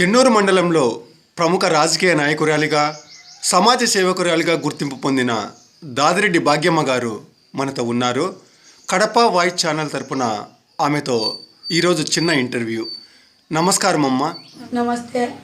చెన్నూరు మండలంలో ప్రముఖ రాజకీయ నాయకురాలిగా సమాజ సేవకురాలిగా గుర్తింపు పొందిన దాదిరెడ్డి భాగ్యమ్మ గారు మనతో ఉన్నారు. కడప వాయిస్ ఛానల్ తరపున ఆమెతో ఈరోజు చిన్న ఇంటర్వ్యూ. నమస్కారం అమ్మ. నమస్తే.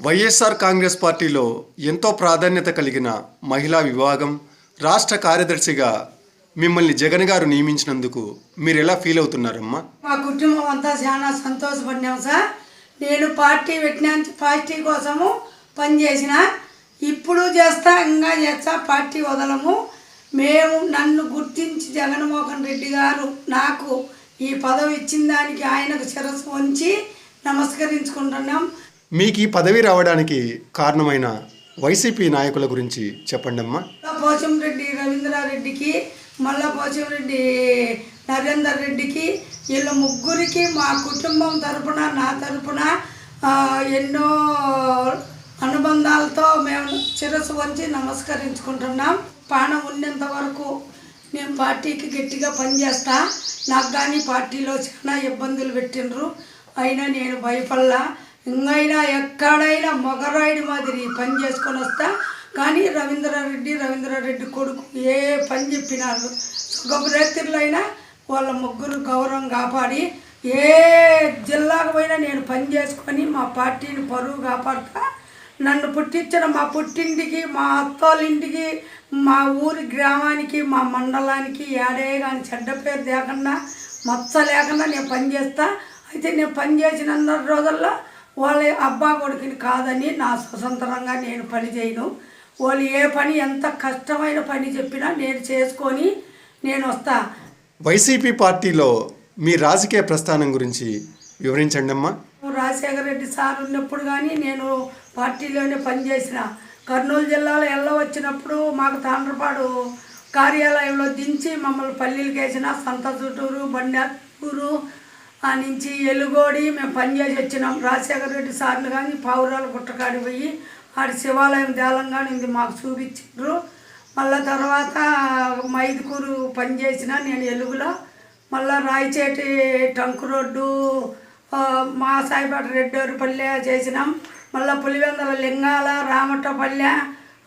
వైఎస్ఆర్ కాంగ్రెస్ పార్టీలో ఎంతో ప్రాధాన్యత కలిగిన మహిళా విభాగం రాష్ట్ర కార్యదర్శిగా మిమ్మల్ని జగన్ గారు నియమించినందుకు మీరు ఎలా ఫీల్ అవుతున్నారమ్మా? మా కుటుంబం అంతా చాలా సంతోషపడినాం సార్. నేను పార్టీ పెట్టిన పార్టీ కోసము పనిచేసిన. ఇప్పుడు చేస్తా ఇంకా చేస్తా పార్టీ వదలము. మేము నన్ను గుర్తించి జగన్మోహన్ రెడ్డి గారు నాకు ఈ పదవి ఇచ్చిన దానికి ఆయనకు శిరస్సు వంచి నమస్కరించుకుంటున్నాం. మీకు ఈ పదవి రావడానికి కారణమైన వైసీపీ నాయకుల గురించి చెప్పండి అమ్మా పోచంరెడ్డి రవీంద్రారెడ్డికి మళ్ళా పోచంరెడ్డి నరేందర్ రెడ్డికి వీళ్ళ ముగ్గురికి మా కుటుంబం తరపున నా తరపున ఎన్నో అనుబంధాలతో మేము శిరస్సు వంచి నమస్కరించుకుంటున్నాం. ప్రాణం ఉన్నంత వరకు నేను పార్టీకి గట్టిగా పనిచేస్తా. నాకు కానీ పార్టీలో చాలా ఇబ్బందులు పెట్టిండ్రు. అయినా నేను భయపడలా. ఇంకైనా ఎక్కడైనా మొగరాయుడి మాదిరి పని చేసుకొని వస్తా. కానీ రవీంద్రారెడ్డి రవీంద్రారెడ్డి కొడుకు ఏ పని చెప్పినారు సుఖపురేత్రులైనా వాళ్ళ ముగ్గురు గౌరవం కాపాడి ఏ జిల్లాకు పోయినా నేను పని చేసుకొని మా పార్టీని పరువు కాపాడుతా. నన్ను పుట్టించిన మా పుట్టింటికి మా అత్తోళ్ళ మా ఊరి గ్రామానికి మా మండలానికి ఏడే కానీ చెడ్డ పేరు లేకుండా మచ్చ లేకుండా నేను పనిచేస్తా అయితే నేను పని చేసిన రోజుల్లో వాళ్ళ అబ్బా కొడుకుని కాదని నా స్వతంత్రంగా నేను పని చేయను. వాళ్ళు ఏ పని ఎంత కష్టమైన పని చెప్పినా నేను చేసుకొని నేను వస్తాను వైసీపీ పార్టీలో మీ రాజకీయ ప్రస్థానం గురించి వివరించండి అమ్మా రాజశేఖర రెడ్డి సార్ ఉన్నప్పుడు కానీ నేను పార్టీలోనే పనిచేసిన. కర్నూలు జిల్లాలో ఎల్ల వచ్చినప్పుడు మాకు తాండ్రపాడు కార్యాలయంలో దించి మమ్మల్ని పల్లీలకు వేసిన సంత చుట్టూరు బండాపూరు ఆ నుంచి ఎలుగోడి మేము పనిచేసి వచ్చినాం. రాజశేఖర రెడ్డి సార్లు కానీ పావురాల గుట్టకాడి పోయి ఆడి శివాలయం దేలంగానే ఇది మాకు చూపించారు మళ్ళా తర్వాత మైదుకూరు పనిచేసిన నేను ఎలుగులో. మళ్ళా రాయచేటి టంకు రోడ్డు మా సాయిబాట రెడ్డోరిపల్లె చేసినాం. మళ్ళీ పులివెందల లింగాల రామట్టపల్లె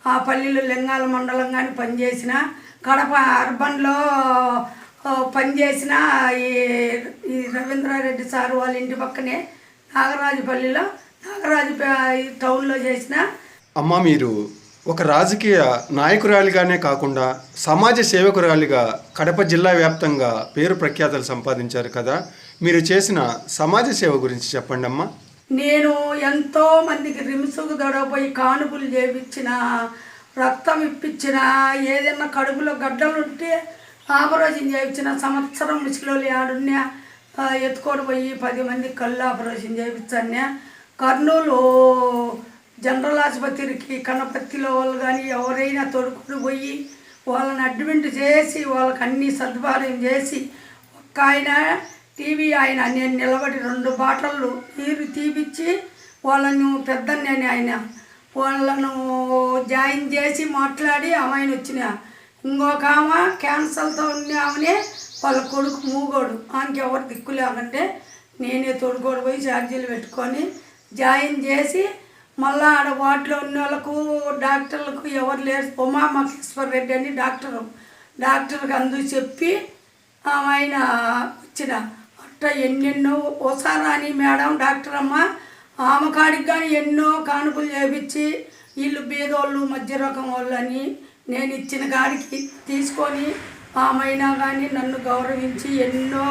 ఆ పల్లెలు లింగాల మండలం కానీ పనిచేసిన కడప అర్బన్లో పనిచేసిన ఈ ఈ రవీంద్రారెడ్డి సార్ వాళ్ళ ఇంటి పక్కనే నాగరాజుపల్లిలో నాగరాజు ఈ టౌన్లో చేసిన. అమ్మ మీరు ఒక రాజకీయ నాయకురాలిగానే కాకుండా సమాజ సేవకురాలిగా కడప జిల్లా వ్యాప్తంగా పేరు ప్రఖ్యాతలు సంపాదించారు కదా. మీరు చేసిన సమాజ సేవ గురించి చెప్పండి అమ్మా. నేను ఎంతో మందికి రిమ్స్కు దొడపోయి కానుపులు చేపించిన రక్తం ఇప్పించిన ఏదైనా కడుపులో గడ్డలు ఉంటే ఆపరేషన్ చేయించిన సంవత్సరం ముసిలోళ్ళు ఆడున్నా ఎత్తుకొని పోయి పది మంది కళ్ళు ఆపరేషన్ చేయించాను కర్నూలు జనరల్ ఆసుపత్రికి కనపత్తిలో వాళ్ళు కానీ ఎవరైనా తొడుకుని పోయి వాళ్ళని అడ్మిట్ చేసి వాళ్ళకి అన్ని సదుపాయం చేసి ఒక్క ఆయన టీవీ ఆయన నేను నిలబడి రెండు బాటళ్ళు నీరు తీపిచ్చి వాళ్ళను పెద్దన్నని ఆయన వాళ్ళను జాయిన్ చేసి మాట్లాడి ఆమెను వచ్చిన. ఇంకొక ఆమె క్యాన్సర్తో ఉన్న ఆమెనే వాళ్ళ కొడుకు మూగోడు. ఆమెకి ఎవరు దిక్కు లేకుంటే నేనే తోడుకోడు పోయి ఛార్జీలు పెట్టుకొని జాయిన్ చేసి మళ్ళా ఆడ వాటిలో ఉన్న వాళ్ళకు డాక్టర్లకు ఎవరు లేరు. ఉమా మహేశ్వర్ రెడ్డి అని డాక్టరు డాక్టర్కి అందు చెప్పి ఆమె ఆయన వచ్చిన. అట్ట ఎన్నెన్నో ఓసారాని మేడం డాక్టర్ అమ్మ ఆమె కాడికి కానీ ఎన్నో కానుకలు చేపించి వీళ్ళు బీదోళ్ళు మధ్య రకం వాళ్ళు అని నేను ఇచ్చిన కాడికి తీసుకొని ఆమైనా కానీ నన్ను గౌరవించి ఎన్నో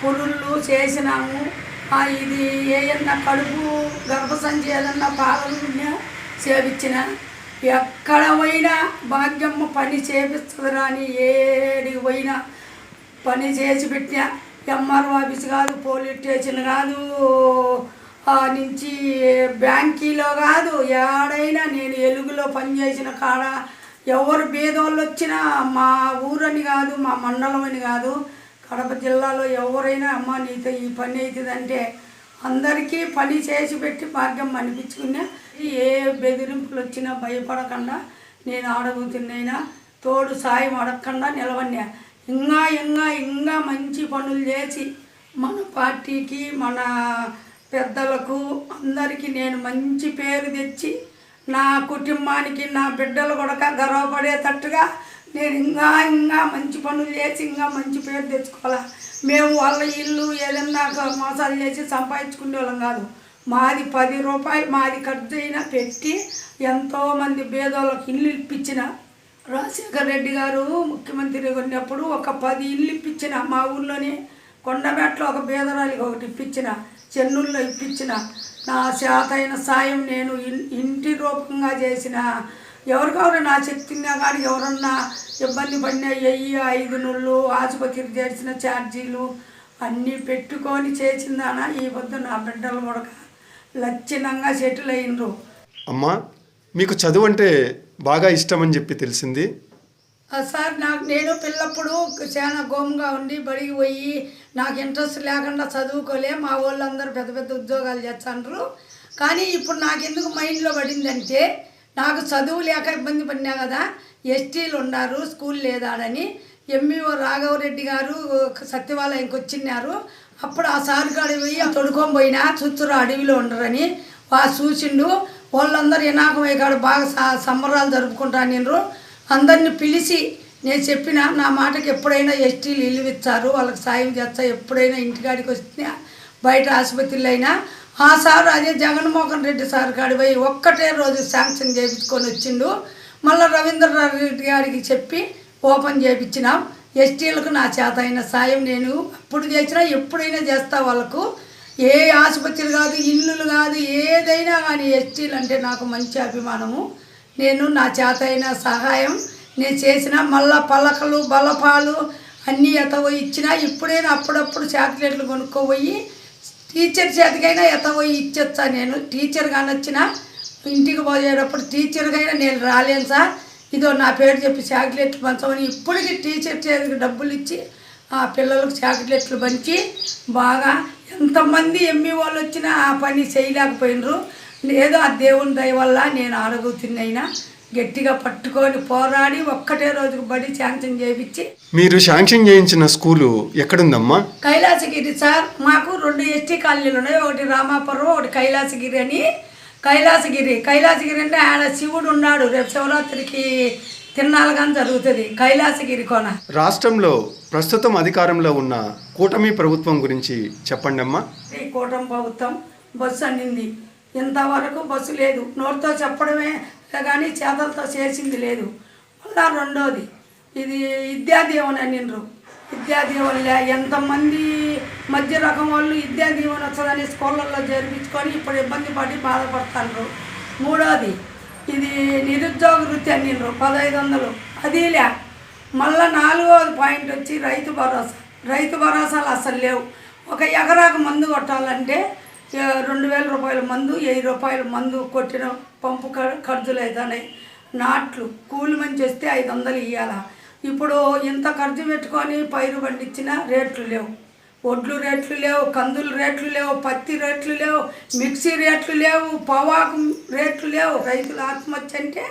పురుళ్ళు చేసినాము. ఇది ఏదన్నా కడుపు గర్భసంచి ఏదన్నా పాలలు సేవించిన. ఎక్కడ పోయినా భాగ్యమ్మ పని చేపిస్తుందిరా అని ఏడికి పోయినా. పని చేసి పెట్టిన. ఎంఆర్ఓ ఆఫీస్ కాదు పోలీస్ స్టేషన్ కాదు ఆ నుంచి బ్యాంకీలో కాదు ఏడైనా నేను ఎలుగులో పనిచేసిన కాడ ఎవరు బీదోళ్ళు వచ్చినా మా ఊరని కాదు మా మండలం అని కాదు కడప జిల్లాలో ఎవరైనా అమ్మ నీతో ఈ పని అవుతుందంటే అందరికీ పని చేసి పెట్టి మార్గం అనిపించుకున్నా ఏ బెదిరింపులు వచ్చినా భయపడకుండా నేను అడుగుతున్నైనా తోడు సాయం అడగకుండా నిలవన్నా ఇంకా ఇంకా ఇంకా మంచి పనులు చేసి మన పార్టీకి మన పెద్దలకు అందరికీ నేను మంచి పేరు తెచ్చి నా కుటుంబానికి నా బిడ్డలు కూడా గర్వపడేటట్టుగా నేను ఇంకా ఇంకా మంచి పనులు చేసి ఇంకా మంచి పేరు తెచ్చుకోవాలా? మేము వాళ్ళ ఇల్లు ఏదన్నా మోసాలు చేసి సంపాదించుకునే వాళ్ళం కాదు. మాది పది రూపాయలు మాది ఖర్చు అయినా పెట్టి ఎంతోమంది పేదోళ్ళకి ఇల్లు ఇప్పించిన రాజశేఖర రెడ్డి గారు ముఖ్యమంత్రి ఉన్నప్పుడు ఒక పది ఇల్లు ఇప్పించిన మా ఊళ్ళోనే కొండమెట్లో ఒక బేదరాలికి ఒకటి ఇప్పించిన చెన్నుల్లో ఇప్పించిన. నా చేతైన సాయం నేను ఇంటి రూపంగా చేసిన. ఎవరికెవరు నా శక్తిగా కానీ ఎవరన్నా ఇబ్బంది పడినా వెయ్యి ఐదు నుళ్ళు ఆసుపత్రికి చేసిన ఛార్జీలు అన్నీ పెట్టుకొని చేసిందాన? ఈ పొద్దు నా బిడ్డలు కూడా లక్షణంగా సెటిల్ అయినరు. అమ్మా మీకు చదువు అంటే బాగా ఇష్టమని చెప్పి తెలిసింది. సార్ నాకు నేను పిల్లప్పుడు చాలా గోముగా ఉండి బడికి పోయి నాకు ఇంట్రెస్ట్ లేకుండా చదువుకోలే. మా వాళ్ళందరూ పెద్ద పెద్ద ఉద్యోగాలు చేస్తాండ్రు. కానీ ఇప్పుడు నాకు ఎందుకు మైండ్లో పడిందంటే నాకు చదువు లేక ఇబ్బంది పడినా కదా ఎస్టీలు ఉన్నారు స్కూల్ లేదాడని ఎంఈఓ రాఘవరెడ్డి గారు సత్యవాలయంకి వచ్చిన్నారు. అప్పుడు ఆ సారు కాడికి పోయి తొడుకొని పోయినా చుత్తూరు అడవిలో ఉండరని వాళ్ళు చూసిండు. వాళ్ళందరూ ఇనాకమయ్య కాడ బాగా సంబరాలు సంబరాలు జరుపుకుంటాను అందరిని పిలిచి నేను చెప్పిన నా మాటకి ఎప్పుడైనా ఎస్టీలు ఇల్లు ఇచ్చారు వాళ్ళకి సాయం చేస్తా ఎప్పుడైనా ఇంటికాడికి వస్తే బయట ఆసుపత్రిలో అయినా ఆ సార్ అదే జగన్మోహన్ రెడ్డి సార్ కాడిపోయి ఒక్కటే రోజు శాంక్షన్ చేయించుకొని వచ్చిండు. మళ్ళీ రవీంద్ర రెడ్డి గారికి చెప్పి ఓపెన్ చేయించినాం. ఎస్టీలకు నా చేత అయిన సాయం నేను అప్పుడు చేసినా ఎప్పుడైనా చేస్తా వాళ్ళకు. ఏ ఆసుపత్రి కాదు ఇల్లులు కాదు ఏదైనా కానీ ఎస్టీలు అంటే నాకు మంచి అభిమానము. నేను నా చేత అయిన సహాయం నేను చేసిన మళ్ళా పలకలు బలపాలు అన్నీ ఎతపోయి ఇచ్చినా ఇప్పుడైనా అప్పుడప్పుడు చాక్లెట్లు కొనుక్కోపోయి టీచర్ చేతికైనా ఎత్తపోయి ఇచ్చొచ్చా నేను? టీచర్ కానీ వచ్చిన ఇంటికి పోయేటప్పుడు టీచర్కైనా నేను రాలేను సార్. ఇదో నా పేరు చెప్పి చాక్లెట్లు పంచమని ఇప్పటికీ టీచర్ చేతికి డబ్బులు ఇచ్చి ఆ పిల్లలకు చాక్లెట్లు పంచి బాగా ఎంతమంది ఎమ్మి వాళ్ళు వచ్చినా ఆ పని చేయలేకపోయినరు. ఏదో ఆ దేవుని దయ వల్ల నేను ఆరోగ్యతున్నైనా గట్టిగా పట్టుకొని పోరాడి ఒక్కటే రోజుకు బడి శాంక్షన్ చేయించి మీరు శాంక్షన్ చేయించిన స్కూలు ఎక్కడుందమ్మా? కైలాసగిరి సార్ మాకు రెండు ఎస్టీ కాలనీలు ఉన్నాయి. ఒకటి రామాపురం ఒకటి కైలాసగిరి అని. కైలాసగిరి కైలాసగిరి అంటే ఆడ శివుడు ఉన్నాడు. రేపు శివరాత్రికి కానీ జరుగుతుంది. కైలాసగిరి కొన. రాష్ట్రంలో ప్రస్తుతం అధికారంలో ఉన్న కూటమి ప్రభుత్వం గురించి చెప్పండి అమ్మా ఈ కూటమి ప్రభుత్వం బస్సు అన్నింది. ఇంతవరకు బస్సు లేదు. నోటితో చెప్పడమే కానీ చేతలతో చేసింది లేదు. మళ్ళా రెండోది ఇది విద్యాదీవన అనిండ్రు. విద్యాదీవన ఎంతమంది మధ్య రకం వాళ్ళు విద్యాదీవన వచ్చదని స్కూళ్ళల్లో జరిపించుకొని ఇప్పుడు ఇబ్బంది పడి బాధపడుతున్నారు మూడోది ఇది నిరుద్యోగ వృత్తి అనిండ్రు పదహైదు వందలు. అదిలే మళ్ళా నాలుగోది పాయింట్ వచ్చి రైతు భరోసా. రైతు భరోసాలు అసలు లేవు. ఒక ఎకరాకు మందు కొట్టాలంటే రెండు వేల రూపాయల మందు వెయ్యి రూపాయల మందు కొట్టిన. పంపు ఖర్చులు అవుతున్నాయి నాట్లు కూలి మంచి వస్తే ఐదు వందలు ఇవ్వాలా ఇప్పుడు ఇంత ఖర్చు పెట్టుకొని పైరు పండించిన రేట్లు లేవు. వడ్లు రేట్లు లేవు కందులు రేట్లు లేవు పత్తి రేట్లు లేవు మిక్సీ రేట్లు లేవు పొవాకు రేట్లు లేవు. రైతులు ఆత్మహత్య అంటే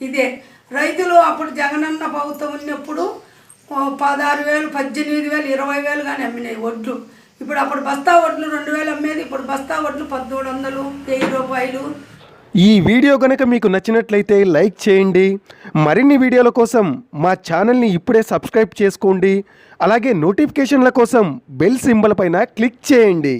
ఇదే. రైతులు అప్పుడు జగనన్న ప్రభుత్వం ఉన్నప్పుడు పదహారు వేలు పద్దెనిమిది వేలు ఇరవై వేలు కానీ అమ్మినాయి వడ్లు ఇప్పుడు అప్పుడు బస్తా వడ్లు రెండు వేలు అమ్మేది ఇప్పుడు బస్తా వడ్లు పద్దెనిమిది వందలు వెయ్యి రూపాయలు ఈ వీడియో కనుక మీకు నచ్చినట్లయితే లైక్ చేయండి. మరిన్ని వీడియోల కోసం మా ఛానల్ని ఇప్పుడే సబ్స్క్రైబ్ చేసుకోండి. అలాగే నోటిఫికేషన్ల కోసం బెల్ సింబల్ పైన క్లిక్ చేయండి.